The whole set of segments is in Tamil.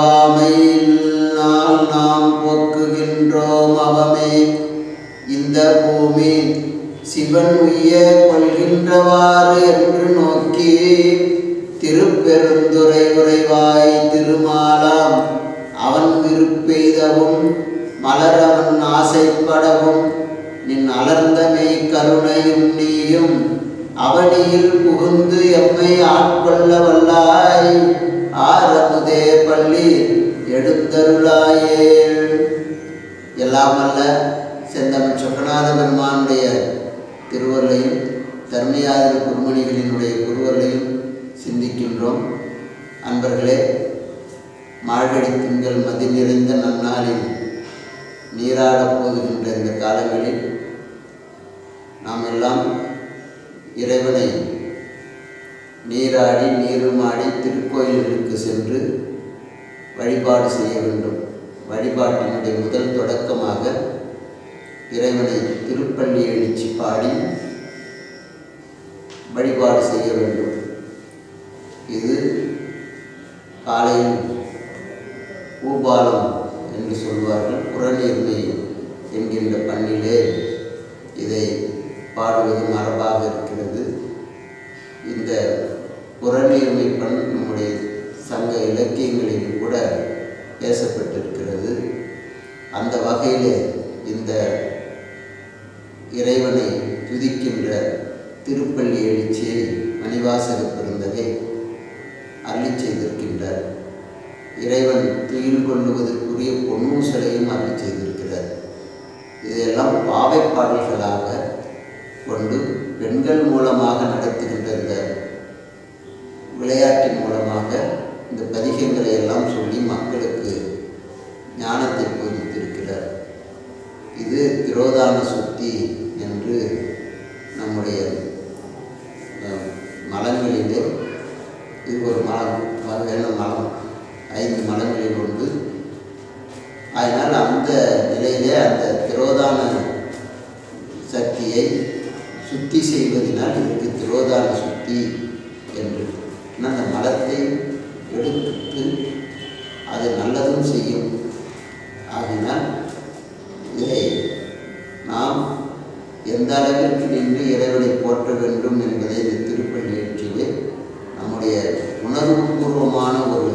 பள்ளியில் நாம் போக்குகின்றோம் அவமே. இந்த பூமி சிவன் உயர் கொள்கின்றவாறு என்று நோக்கி திருப்பெருந்துரை உரைவாய் திருமாலாம். அவன் விருப்பெய்தவும் மலரவன் ஆசைப்படவும் நின் அலர்ந்தமை கருணையும் நீயும். அவனியில் புகுந்து எம்மை ஆட்கொள்ள வல்லாய். ஆரமுதே பள்ளி எடுத்தருளாயே. எல்லாம் அல்ல செந்தமிழ் சொக்கநாத பெருமானுடைய திருவருளையும் தர்மயாதிர குருமணிகளினுடைய குருவர்களையும் சிந்திக்கின்றோம். அன்பர்களே மார்கழி திங்கள் மதி நிறைந்த நன்னாளில் நீராடப் போகின்ற இந்த காலங்களில் நாம் எல்லாம் இறைவனை நீராடி நீருமாடி திருக்கோயில்களுக்கு சென்று வழிபாடு செய்ய வேண்டும். வழிபாட்டினுடைய முதல் தொடக்கமாக இறைவனை திருப்பள்ளி எழுச்சி பாடி வழிபாடு செய்ய வேண்டும். இது காலையில் பூபாலம் என்று சொல்வார்கள். புறநீர்மை என்கின்ற பண்ணிலே இதை பாடுவது மரபாக இருக்கிறது. இந்த புறநீர்மை பண் நம்முடைய சங்க இலக்கியங்களில் கூட பேசப்பட்டிருக்கிறது. அந்த வகையில் இந்த இறைவனை துதிக்கின்ற திருப்பள்ளி எழுச்சியை மணிவாசக பெருந்தகை அள்ளி செய்திருக்கின்றார். இறைவன் துயில் கொள்ளுவதற்குரிய பொன்னும் சிலையும் அள்ளி செய்திருக்கிறார். இதையெல்லாம் பாவை பாடல்களாக கொண்டு பெண்கள் மூலமாக நடத்துகின்ற இந்த விளையாட்டின் மூலமாக இந்த பதிகங்களை எல்லாம் சொல்லி மக்களுக்கு ஞானத்தை போதித்திருக்கிறார். இது திரோதான சுத்தி என்று நம்முடைய மலங்களிலே இது ஒரு மலம் வகையான மலம் ஐந்து மலங்களில் ஒன்று. அதனால் அந்த நிலையிலே அந்த திரோதான சக்தியை சுத்தி செய்வதனால் இதற்கு திரோதான சுத்தி என்று. அந்த மலத்தை எடுத்து அது நல்லதும் செய்யும். ஆகினால் இதை நாம் எந்த அளவிற்கு நின்று இறைவனை போற்ற வேண்டும் என்பதை இந்த திருப்பள்ளி எழுச்சியிலே நம்முடைய உணர்வுபூர்வமான ஒரு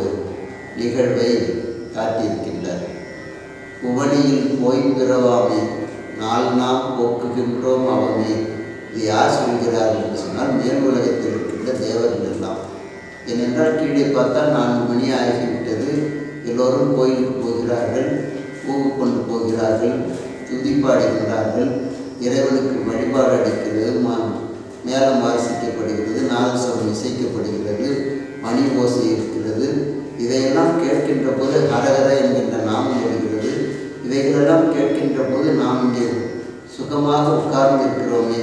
நிகழ்வை காட்டியிருக்கின்றார். புவனியில் போய் பிறவாமே நாள் நாம் போக்குகின்றோம் அவமே. இது யார் சொல்கிறார்கள் என்று சொன்னால் மேல் உலகத்தில் இருக்கின்ற தேவர்கள் தான். ஏனென்றால் கீழே பார்த்தால் நான்கு மணி ஆகிவிட்டது. எல்லோரும் கோயிலுக்கு போகிறார்கள் பூவு கொண்டு போகிறார்கள் துதிப்பாடுகிறார்கள் இறைவனுக்கு வழிபாடு அடைக்கிறது மா மேலம் வாசிக்கப்படுகிறது நாதஸ்வரம் இசைக்கப்படுகிறது மணி ஓசை இருக்கிறது. இதையெல்லாம் கேட்கின்ற போது ஹரஹர என்கின்ற நாமம் வருகிறது இவைகளெல்லாம் கேட்கின்ற போது நாம் இங்கே சுகமாக உட்கார்ந்து இருக்கிறோமே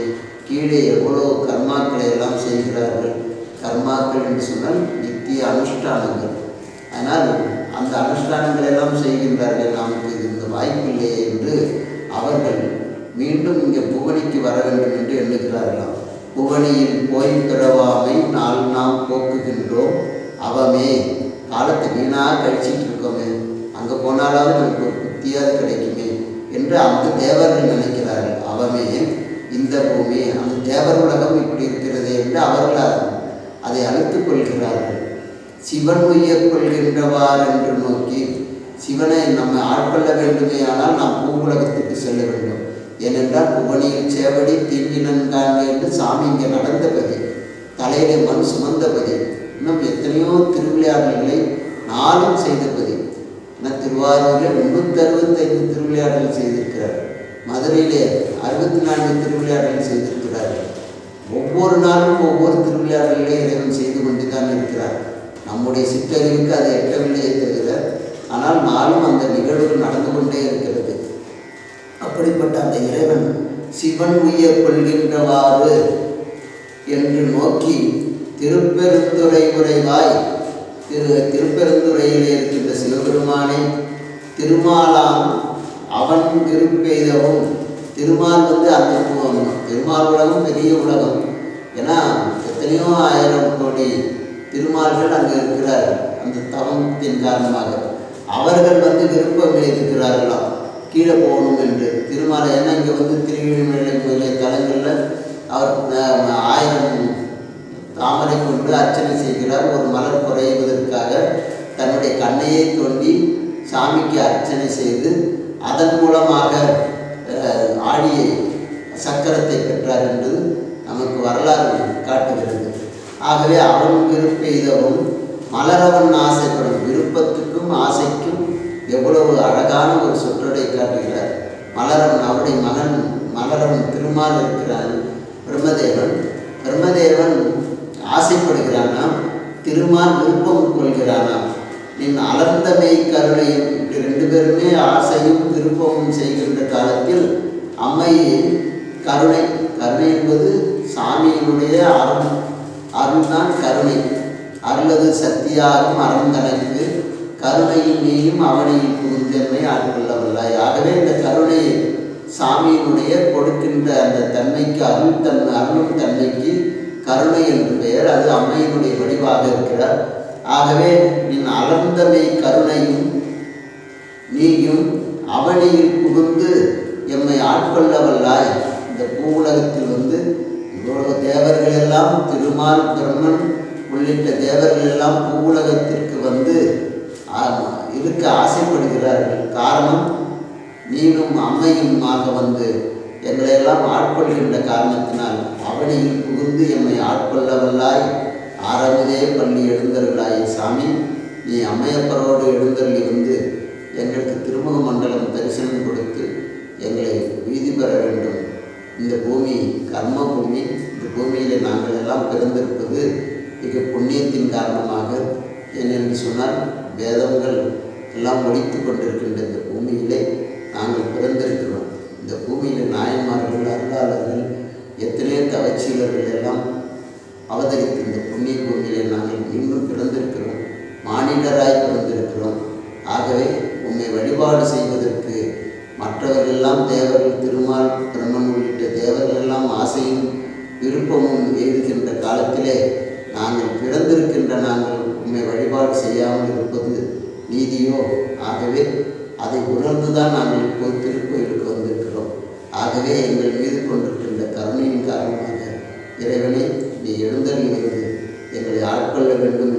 கீழே எவ்வளோ கர்மாக்களை எல்லாம் செய்கிறார்கள். கர்மாக்கள் என்று சொன்னால் நித்திய அனுஷ்டானங்கள். ஆனால் அந்த அனுஷ்டானங்கள் எல்லாம் செய்கின்றார்கள் நமக்கு இந்த வாய்ப்பில்லையே என்று அவர்கள் மீண்டும் இங்கே புவனிக்கு வர வேண்டும் என்று எண்ணுகிறார்களாம். புவனியில் போய் பிறவாமை நாள் நாம் போக்குகின்றோம். அவமே காலத்தை வீணாக கழிச்சிட்டு இருக்கோமே. அங்கே போனாலாவது நமக்கு ஒரு புத்தியாவது கிடைக்குமே என்று அந்த தேவர்கள் நினைக்கிறார்கள். பூமி அந்த தேவர் உலகம் இப்படி இருக்கிறது என்று அவர்கள் அதை அழைத்துக் கொள்கிறார்கள். சிவன் உயர் கொள்கின்றவார் என்று நோக்கி சிவனை நம்ம ஆட்கொள்ள வேண்டுமே ஆனால் நாம் பூவுலகத்துக்கு செல்ல வேண்டும். ஏனென்றால் புவனியில் சேவடி தீங்கினன்கான் என்று சாமி இங்கே நடந்தபதி தலையிலே மண் சுமந்தபதி இன்னும் எத்தனையோ திருவிளையாடல்களை நாளும் செய்தபதி ஆனால் திருவாரூரில் முன்னூற்றி அறுபத்தைந்து திருவிளையாடல் செய்திருக்கிறார். மதுரையிலே அறுபத்தி நான்கு திருவிளையாடல் செய்திருக்கிறார் ஒவ்வொரு நாளும் ஒவ்வொரு திருவிளையாடல்களை இறைவன் செய்து கொண்டு தான் இருக்கிறார். நம்முடைய சிற்றறிவுக்கு அது எட்டவில்லையே தவிர ஆனால் நாளும் அந்த நிகழ்வு நடந்து கொண்டே இருக்கிறது. அப்படிப்பட்ட அந்த இறைவன் சிவன் உயர் கொள்கின்றவாறு என்று நோக்கி திருப்பெருந்துறை உரைவாய் திரு திருப்பெருந்துறையிலே இருக்கின்ற சிவபெருமானே திருமாலாம் அவன் பெய்தவும் திருமால் வந்து அந்த திருமால் உலகம் பெரிய உலகம். ஏன்னா எத்தனையோ ஆயிரம் கோடி திருமால்கள் அங்கே இருக்கிறார்கள் அந்த தவத்தின் காரணமாக. அவர்கள் வந்து விருப்பம் இருக்கிறார்களாம். கீழே போகணும் என்று. திருமாலை ஏன்னா இங்கே வந்து திருவிழிமலை முதலிய தலங்களில் அவர் ஆயிரம் தாமரை கொண்டு அர்ச்சனை செய்கிறார். ஒரு மலர் குறைவதற்காக தன்னுடைய கண்ணையே தோண்டி சாமிக்கு அர்ச்சனை செய்து அதன் மூலமாக அஹ், ஆழியை சக்கரத்தை பெற்றார் என்று நமக்கு வரலாறு காட்டுகிறது. ஆகவே அவன் விருப்ப இதவும் மலரவன் ஆசைப்படும் விருப்பத்துக்கும் ஆசைக்கும் எவ்வளவு அழகான ஒரு சொற்றொடை காட்டுகிறார். மலரவன் அவருடைய மகன் மலரவன் திருமால் இருக்கிறான் பிரம்மதேவன் பிரம்மதேவன் ஆசைப்படுகிறானாம் திருமால் விருப்பம் கொள்கிறானாம். நின் அலர்ந்தமை கருணையும் ரெண்டு பேருமே ஆசையும் விருப்பமும் செய்கின்ற காலத்தில் அம்மையின் கருணை கருணை என்பது சாமியினுடைய அருள் அருள்தான் கருணை. அருளது சக்தியாகும் அறம் கணக்கு கருணையின் நீயும் அவனையும் புரிந்தன்மை ஆட்கொள்ளவில்லை ஆகவே இந்த கருணை சாமியினுடைய கொடுக்கின்ற அந்த தன்மைக்கு அருள் தன்மை அருளும் தன்மைக்கு கருணை என்று பெயர். அது அம்மையினுடைய வடிவாக இருக்கிறார். ஆகவே நின் அலர்ந்தமை கருணையும் நீயும் அவனியில் புகுந்து எம்மை ஆட்கொள்ளவல்லாய் இந்த பூவுலகத்தில் வந்து இவ்வளவு தேவர்கள் எல்லாம் திருமால் பிரம்மன் உள்ளிட்ட தேவர்கள் எல்லாம் பூவுலகத்திற்கு வந்து ஆ, இருக்க ஆசைப்படுகிறார்கள். காரணம் நீனும் அம்மையுமாக வந்து எங்களை எல்லாம் ஆட்கொள்கின்ற காரணத்தினால் அவனியில் புகுந்து எம்மை ஆட்கொள்ளவல்லாய் ஆரம்பதே பள்ளி எழுந்தர்களாய் சாமி. நீ அம்மையப்பரோடு எழுந்தருளி வந்து எங்களுக்கு திருமுக மண்டலம் தரிசனம் கொடுத்து எங்களை வீதி பெற வேண்டும். இந்த பூமி கர்ம பூமி. இந்த பூமியில் நாங்கள் எல்லாம் பிறந்திருப்பது மிக புண்ணியத்தின் காரணமாக. ஏனென்று சொன்னால் வேதங்கள் எல்லாம் ஒழித்து கொண்டிருக்கின்ற இந்த பூமியிலே நாங்கள் பிறந்திருக்கிறோம். இந்த பூமியில் நாயன்மார்கள் அருளாளர்கள் எத்தனையோ தவச்சீலர்கள் எல்லாம் அவதரித்து இந்த புண்ணிய பூமியிலே நாங்கள் மீண்டும் பிறந்திருக்கிறோம். மாநிலராய் பிறந்திருக்கிறோம். ஆகவே வழிபாடு செய்வதற்கு மற்றவர்களெல்லாம் தேவர்கள் திருமால் பிரம்மன் உள்ளிட்ட தேவர்கள் எல்லாம் ஆசையும் விருப்பமும் எழுதுகின்ற காலத்திலே நாங்கள் பிறந்திருக்கின்ற நாங்கள் உண்மை வழிபாடு செய்யாமல் இருப்பது நீதியோ? ஆகவே அதை உணர்ந்துதான் நாங்கள் இப்போது திருக்கோயிலுக்கு வந்திருக்கிறோம். ஆகவே எங்கள் மீது கொண்டிருக்கின்ற கருணையின் காரணமாக இறைவனே நீ எழுந்தருளி எங்களை ஆட்கொள்ள வேண்டும்